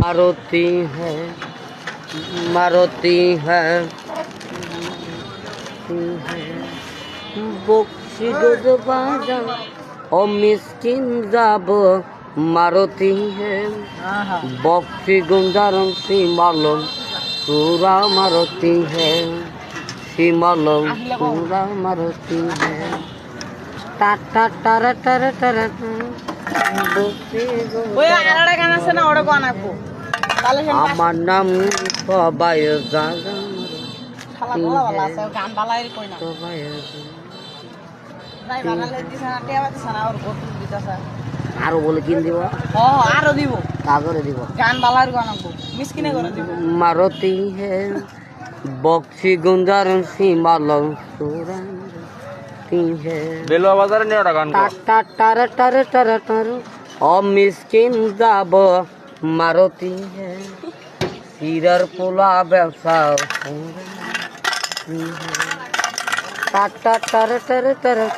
মারতি হ্যাঁ মারতি হ্যাঁ। বক্সি গোজ বাজা ও মিসকিন যাব মারতি হ্যাঁ। বক্সি গুঞ্জারম সিমালম সুরা মারতি হ্যাঁ। সিমালম সুরা মারতি হ্যাঁ। টা টারা টারা টারা ওই আড়াড়া গান আছে না গান আমার নাম আরও বলে কিন দিব? আরও দিব। কাগরে দিব। গান বালার গান মিসকিনে করে দিব। মারতি হে বক্সি গুঞ্জার সিমালং সুরান। বেলুয়া বাজারে নিয়ে গান টাটা টারে টারে টারে টারে। ও মিসকিন যাব। মারুতি হিরার পোলা ব্যবসা টা টা টারা